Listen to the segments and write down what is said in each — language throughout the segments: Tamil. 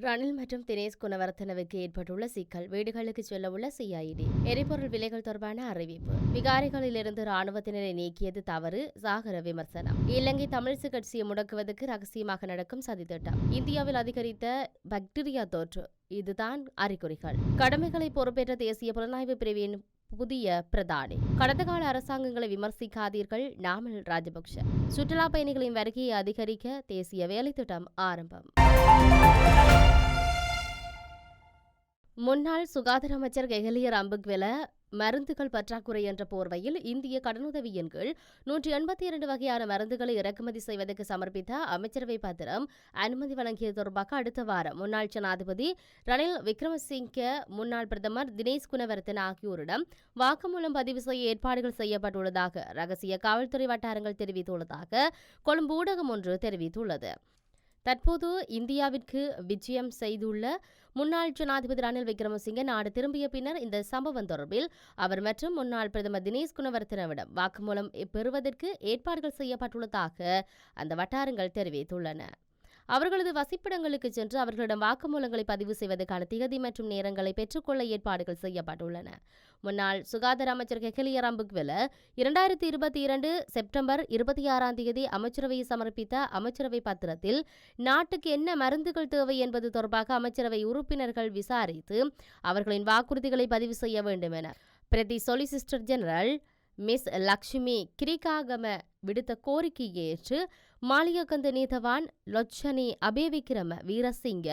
ரணில் மற்றும் தினேஷ் குணவர்த்தனவுக்கு ஏற்பட்டுள்ள சிக்கல் வீடுகளுக்கு செல்ல உள்ள சிஐடி எரிபொருள் விலைகள் தொடர்பான அறிவிப்பு. விகாரிகளிலிருந்து ராணுவத்தினரை நீக்கியது தவறு சாகர விமர்சனம். இலங்கை தமிழிசு கட்சியை முடக்குவதற்கு ரகசியமாக நடக்கும் சதித்திட்டம். இந்தியாவில் அதிகரித்த பாக்டீரியா தொற்று. இதுதான் அறிகுறிகள். கடமைகளை பொறுப்பேற்ற தேசிய புலனாய்வு பிரிவின் புதிய பிரதானி. கடந்த கால அரசாங்கங்களை விமர்சிக்காதீர்கள் நாமல் ராஜபக்ஷ. சுற்றுலா பயணிகளின் வருகையை அதிகரிக்க தேசிய வேலைத்திட்டம் ஆரம்பம். முன்னாள் சுகாதார அமைச்சர் கெஹலியர் அம்புக்வெல மருந்துகள் பற்றாக்குறை என்ற போர்வையில் இந்திய கடனுதவியின் கீழ் நூற்றி எண்பத்தி இரண்டு வகையான மருந்துகளை இறக்குமதி செய்வதற்கு சமர்ப்பித்த அமைச்சரவை பத்திரம் அனுமதி வழங்கியது தொடர்பாக அடுத்த வாரம் முன்னாள் ஜனாதிபதி ரணில் விக்ரமசிங்க முன்னாள் பிரதமர் தினேஷ் குணவர்த்தன் ஆகியோரிடம் வாக்குமூலம் பதிவு செய்ய ஏற்பாடுகள் செய்யப்பட்டுள்ளதாக ரகசிய காவல்துறை வட்டாரங்கள் தெரிவித்துள்ளதாக கொழும்பு ஊடகம் ஒன்று தெரிவித்துள்ளது. தற்போது இந்தியாவிற்கு விஜயம் செய்துள்ள முன்னாள் ஜனாதிபதி ரணில் விக்ரமசிங்கே நாடு திரும்பிய பின்னர் இந்த சம்பவம் தொடர்பில் அவர் மற்றும் முன்னாள் பிரதமர் தினேஷ் குணவர்த்தனவிடம் வாக்குமூலம் பெறுவதற்கு ஏற்பாடுகள் செய்யப்பட்டுள்ளதாக அந்த வட்டாரங்கள் தெரிவித்துள்ளன. அவர்களது வசிப்பிடங்களுக்கு சென்று அவர்களிடம் வாக்குமூலங்களை பதிவு செய்வதற்கான திகதி மற்றும் நேரங்களை பெற்றுக்கொள்ள ஏற்பாடுகள் செய்யப்பட்டுள்ளன. முன்னாள் சுகாதார அமைச்சர் கெகலிய ரம்புக்வெல இரண்டாயிரத்தி இருபத்தி இரண்டு செப்டம்பர் இருபத்தி ஆறாம் தேதி அமைச்சரவையை சமர்ப்பித்த அமைச்சரவை பத்திரத்தில் நாட்டுக்கு என்ன மருந்துகள் தேவை என்பது தொடர்பாக அமைச்சரவை உறுப்பினர்கள் விசாரித்து அவர்களின் வாக்குறுதிகளை பதிவு செய்ய வேண்டும் என பிரதி solicitor general miss Lakshmi Girihagama விடுத்த கோரிக்கையை ஏற்று மாளிகக்கந்து நீதவான் லொச்சனி அபேவிக்ரம வீரசிங்க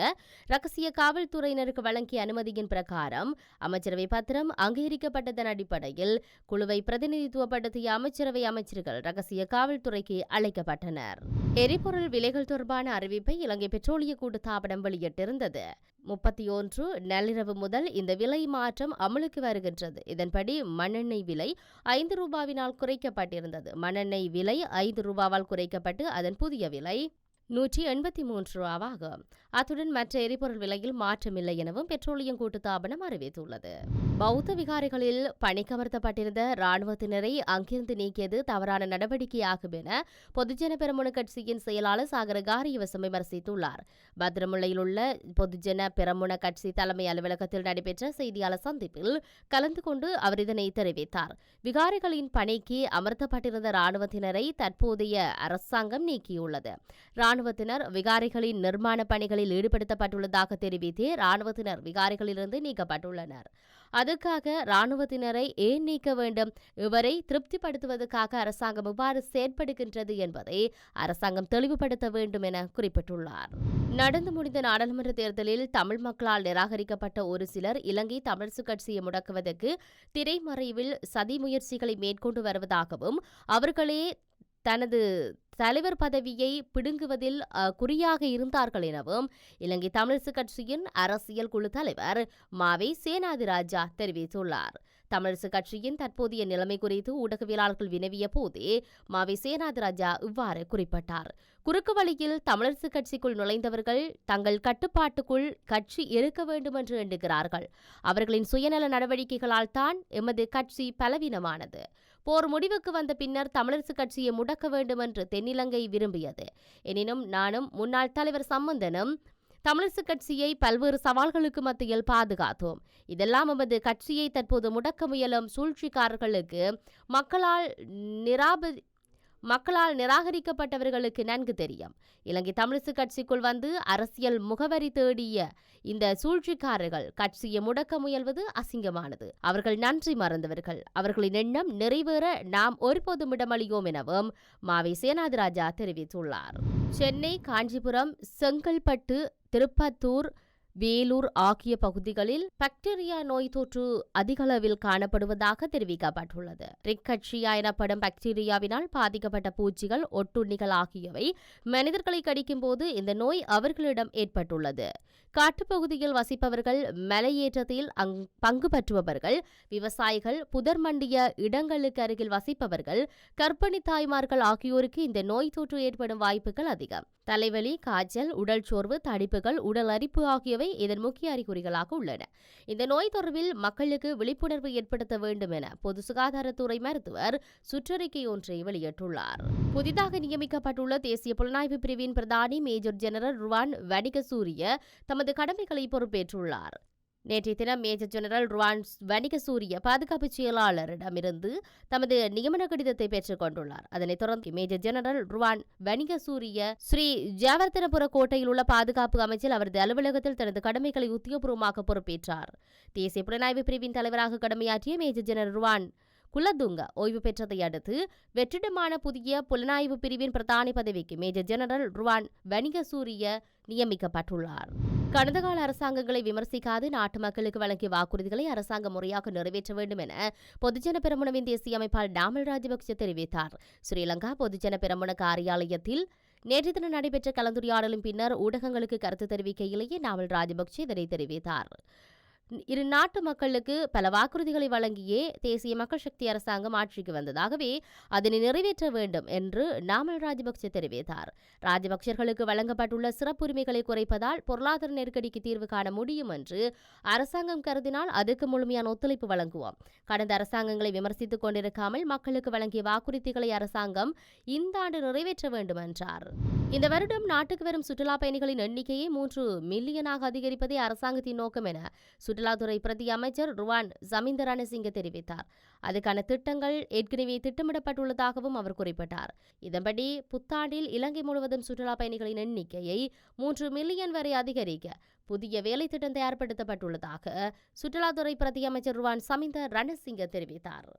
ரகசிய காவல்துறையினருக்கு வழங்கிய அனுமதியின் பிரகாரம் அமைச்சரவை பத்திரம் அங்கீகரிக்கப்பட்டதன் அடிப்படையில் குழுவை பிரதிநிதித்துவப்படுத்திய அமைச்சரவை அமைச்சர்கள் ரகசிய காவல்துறைக்கு அழைக்கப்பட்டனர். எரிபொருள் விலைகள் தொடர்பான அறிவிப்பை இலங்கை பெட்ரோலிய கூட்டுத்தாபனம் வெளியிட்டிருந்தது. முப்பத்தி ஒன்று நள்ளிரவு முதல் இந்த விலை மாற்றம் அமலுக்கு வருகின்றது. இதன்படி மண்ணெண்ணெய் விலை ஐந்து ரூபாவினால் குறைக்கப்பட்டிருந்தது. மண்ணெண்ணெய் விலை ஐந்து ரூபாவால் குறைக்கப்பட்டு அதன் புதிய விலை நூற்றி எண்பத்தி மூன்று ரூபாவாகும் அத்துடன் மற்ற எரிபொருள் விலையில் மாற்றமில்லை எனவும் பெட்ரோலியம் கூட்டுத்தாபனம் அறிவித்துள்ளது. பௌத்த விகாரிகளில் பணிக்கமர்த்தப்பட்டிருந்த ராணுவத்தினரை அங்கிருந்து நீக்கியது தவறான நடவடிக்கையாகும் என பொதுஜன பெரமுன கட்சியின் செயலாளர் சாகர காரியவசம் விமர்சித்துள்ளார். பத்திரமுல்லையில் உள்ள பொதுஜன பெரமுன கட்சி தலைமை அலுவலகத்தில் நடைபெற்ற செய்தியாளர் சந்திப்பில் கலந்து கொண்டு அவர் இதனை தெரிவித்தார். விகாரிகளின் பணிக்கு அமர்த்தப்பட்டிருந்த ராணுவத்தினரை தற்போதைய அரசாங்கம் நீக்கியுள்ளது. ராணுவத்தினர் விகாரிகளின் நிர்மாண பணிகளில் ஈடுபடுத்தப்பட்டுள்ளதாக தெரிவித்து ராணுவத்தினர் விகாரிகளிலிருந்து நீக்கப்பட்டுள்ளனர். அதுக்காக ராணுவத்தினரை ஏன் நீக்க வேண்டும்? இவரை திருப்திப்படுத்துவதற்காக அரசாங்கம் இவ்வாறு செயற்படுகின்றது என்பதை அரசாங்கம் தெளிவுபடுத்த வேண்டும் என குறிப்பிட்டுள்ளார். நடந்து முடிந்த நாடாளுமன்ற தேர்தலில் தமிழ் மக்களால் நிராகரிக்கப்பட்ட ஒரு சிலர் இலங்கை தமிழ்சு கட்சியை முடக்குவதற்கு திரைமறைவில் சதி முயற்சிகளை மேற்கொண்டு வருவதாகவும் அவர்களே தனது தலைவர் பதவியை பிடுங்குவதில் குறியாக இருந்தார்கள் எனவும் இலங்கை தமிழிசு கட்சியின் அரசியல் குழு தலைவர் மாவை சேனாதிராஜா தெரிவித்துள்ளார். தமிழரசு கட்சியின் தற்போதைய நிலைமை குறித்து ஊடகவியலாளர்கள் வினவிய போதே மாவை சேனாதிராஜா இவ்வாறு குறிப்பிட்டார். குறுக்கு வழியில் தமிழரசு கட்சிக்குள் நுழைந்தவர்கள் தங்கள் கட்டுப்பாட்டுக்குள் கட்சி இருக்க வேண்டும் என்று எண்ணுகிறார்கள். அவர்களின் சுயநல நடவடிக்கைகளால் தான் எமது கட்சி பலவீனமானது. போர் முடிவுக்கு வந்த பின்னர் தமிழரசு கட்சியை முடக்க வேண்டும் என்று தென்னிலங்கை விரும்பியது. எனினும் நானும் முன்னாள் தலைவர் சம்பந்தனும் தமிழிசு கட்சியை பல்வேறு சவால்களுக்கு மத்தியில் பாதுகாத்தோம். இதெல்லாம் எமது கட்சியை தற்போது முடக்க முயலும் சூழ்ச்சிக்காரர்களுக்கு மக்களால் நிராப மக்களால் நிராகரிக்கப்பட்டவர்களுக்கு நன்கு தெரியும். இலங்கை தமிழிசு கட்சிக்குள் வந்து அரசியல் முகவரி தேடிய இந்த சூழ்ச்சிக்காரர்கள் கட்சியை முடக்க முயல்வது அசிங்கமானது. அவர்கள் நன்றி மறந்தவர்கள். அவர்களின் எண்ணம் நிறைவேற நாம் ஒருபோதும் இடமளியோம் எனவும் மாவை சேனாதிராஜா தெரிவித்துள்ளார். சென்னை காஞ்சிபுரம் செங்கல்பட்டு திருப்பத்தூர் வேலூர் ஆகிய பகுதிகளில் பாக்டீரியா நோய் தொற்று அதிகளவில் காணப்படுவதாக தெரிவிக்கப்பட்டுள்ளது. ரிக்கட்சியா எனப்படும் பாக்டீரியாவினால் பாதிக்கப்பட்ட பூச்சிகள் ஒட்டுண்ணிகள் ஆகியவை மனிதர்களை கடிக்கும் போது இந்த நோய் அவர்களிடம் ஏற்பட்டுள்ளது. காட்டுப்பகுதியில் வசிப்பவர்கள் மலையேற்றத்தில் பங்கு பற்றுபவர்கள் விவசாயிகள் புதர் மண்டிய இடங்களுக்கு அருகில் வசிப்பவர்கள் கர்ப்பிணி தாய்மார்கள் ஆகியோருக்கு இந்த நோய் தொற்று ஏற்படும் வாய்ப்புகள் அதிகம். தலைவலி காய்ச்சல் உடல் சோர்வு தடிப்புகள் உடல் அரிப்பு ஆகியவை இதன் முக்கிய அறிகுறிகளாக உள்ளன. இந்த நோய் தொடர்பில் மக்களுக்கு விழிப்புணர்வு ஏற்படுத்த வேண்டும் என பொது சுகாதாரத்துறை மருத்துவர் சுற்றறிக்கை ஒன்றை வெளியிட்டுள்ளார். புதிதாக நியமிக்கப்பட்டுள்ள தேசிய புலனாய்வு பிரிவின் பிரதானி மேஜர் ஜெனரல் ருவான் வணிகசூரிய தமது கடமைகளை பொறுப்பேற்றுள்ளார். நேற்றைய தினம் மேஜர் ஜெனரல் ருவான் வணிகசூரிய பாதுகாப்பு செயலாளரிடமிருந்து தமது நியமன கடிதத்தை பெற்றுக் கொண்டுள்ளார். அதனைத் தொடர்ந்து மேஜர் ஜெனரல் ருவான் வணிகசூரிய ஸ்ரீ ஜாவர்தனபுர கோட்டையில் உள்ள பாதுகாப்பு அமைச்சில் அவரது அலுவலகத்தில் தனது கடமைகளை உத்தியோகபூர்வமாக பொறுப்பேற்றார். தேசிய புலனாய்வு பிரிவின் தலைவராக கடமையாற்றிய மேஜர் ஜெனரல் ருவான் குலதுங்க. ஓய்வு பெற்றதை அடுத்து வெற்றிடமான புதிய புலனாய்வு பிரிவின் பிரதானி பதவிக்கு மேஜர் ஜெனரல் ருவான் வணிகசூரிய நியமிக்கப்பட்டுள்ளார். கடந்த கால அரசாங்கங்களை விமர்சிக்காது நாட்டு மக்களுக்கு வழங்கிய வாக்குறுதிகளை அரசாங்கம் முறையாக நிறைவேற்ற வேண்டும் என பொதுஜன பெரமுனவின் தேசிய அமைப்பாளர் டாமல் ராஜபக்சே தெரிவித்தார். ஸ்ரீலங்கா பொதுஜன பெரமுன காரியாலயத்தில் நேற்று தினம் நடைபெற்ற கலந்துரையாடலின் பின்னர் ஊடகங்களுக்கு கருத்து தெரிவிக்கையிலேயே நாமல் ராஜபக்சே இதனை தெரிவித்தார். இரு நாட்டு மக்களுக்கு பல வாக்குறுதிகளை வழங்கியே தேசிய மக்கள் சக்தி அரசாங்கம் ஆட்சிக்கு வந்ததாகவே அதனை நிறைவேற்ற வேண்டும் என்று நாமல் ராஜபக்சே தெரிவித்தார். ராஜபக்சர்களுக்கு வழங்கப்பட்டுள்ள சிறப்புரிமைகளை குறைப்பதால் பொருளாதார நெருக்கடிக்கு தீர்வு காண முடியும் என்று அரசாங்கம் கருதினால் அதுக்கு முழுமையான ஒத்துழைப்பு வழங்குவோம். கடந்த அரசாங்கங்களை விமர்சித்துக் கொண்டிருக்காமல் மக்களுக்கு வழங்கிய வாக்குறுதிகளை அரசாங்கம் இந்த ஆண்டு நிறைவேற்ற வேண்டும் என்றார் இந்த வருடம் நாட்டுக்கு வரும் சுற்றுலா பயணிகளின் எண்ணிக்கையை மூன்று மில்லியனாக அதிகரிப்பதே அரசாங்கத்தின் நோக்கம் என சுற்றுலாத்துறை பிரதி அமைச்சர் ருவான் ஜமீந்தர் ரணசிங்க தெரிவித்தார். அதுக்கான திட்டங்கள் ஏற்கனவே திட்டமிடப்பட்டுள்ளதாகவும் அவர் குறிப்பிட்டார். இதன்படி புத்தாண்டில் இலங்கை முழுவதும் சுற்றுலா பயணிகளின் எண்ணிக்கையை மூன்று மில்லியன் வரை அதிகரிக்க புதிய வேலை திட்டம் தயார்படுத்தப்பட்டுள்ளதாக சுற்றுலாத்துறை பிரதி அமைச்சர் ருவான் சமிந்த ரணசிங்க தெரிவித்தார்.